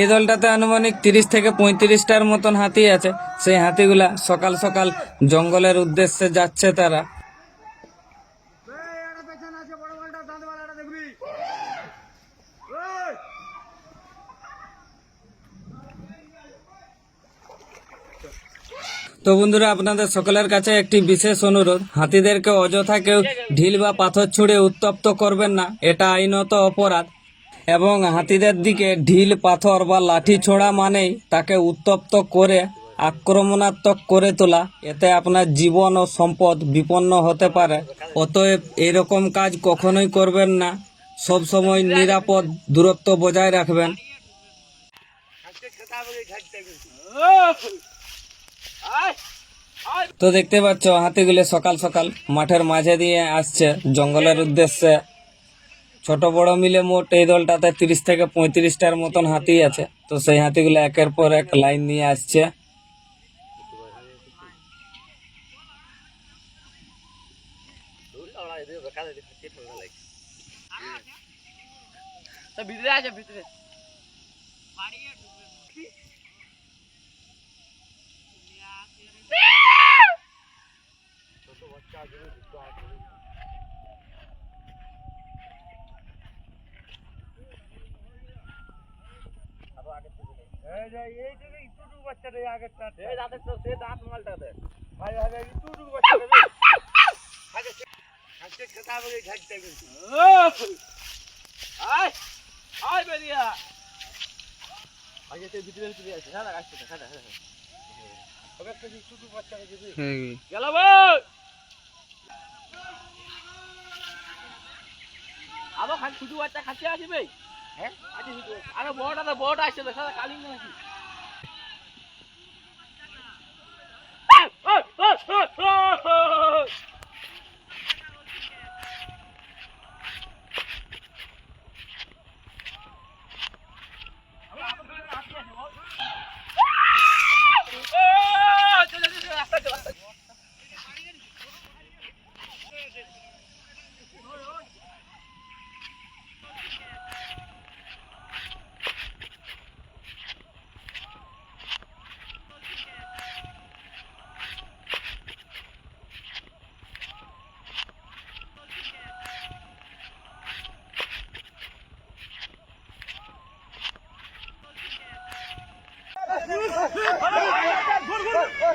এই দলটাতে আনুমানিক তিরিশ থেকে পঁয়ত্রিশটার মতন হাতি আছে। সেই হাতিগুলা সকাল সকাল জঙ্গলের উদ্দেশ্যে যাচ্ছে তারা। তো বন্ধুরা, আপনাদের সকলের কাছে একটি বিশেষ অনুরোধ। হাতিদেরকে অযথা কেউ ঢিল বা পাথর ছুঁড়ে উত্তপ্ত করবেন না। এটা আইনত অপরাধ। এবং হাতিদের দিকে ঢিল, পাথর বা লাঠি ছোড়া মানেই তাকে উত্তপ্ত করে, আক্রমণাত্মক করে তোলা। এতে আপনার জীবন ও সম্পদ বিপন্ন হতে পারে। অতএব এরকম কাজ কখনোই করবেন না। সব সময় নিরাপদ দূরত্ব বজায় রাখবেন। তো দেখতে পাচ্ছ, হাতিগুলি সকাল সকাল মাঠের মাঝে দিয়ে আসছে। জঙ্গলের উদ্দেশ্যে ছোট বড় মিলে মোট এই দলটাতে তিরিশ থেকে পঁয়ত্রিশটার মতন হাতি আছে। তো সেই হাতিগুলো একের পর এক লাইন নিয়ে আসছে। ভিতরে আছে ভিতরে এই দাঁতের তো সে দাঁত মালটা দে আয় আয় বেরিয়া আগে তো ভিতরে ভিতরে আছে হ্যাঁ আসছে হ্যাঁ হ্যাঁ গেল বল। আবার খালি শুধু বাচ্চা খাচ্ছে আসবে? হ্যাঁ? আরে বড় তো বড়টা আসছে দেখা কালি নাকি। ঘুর ঘুর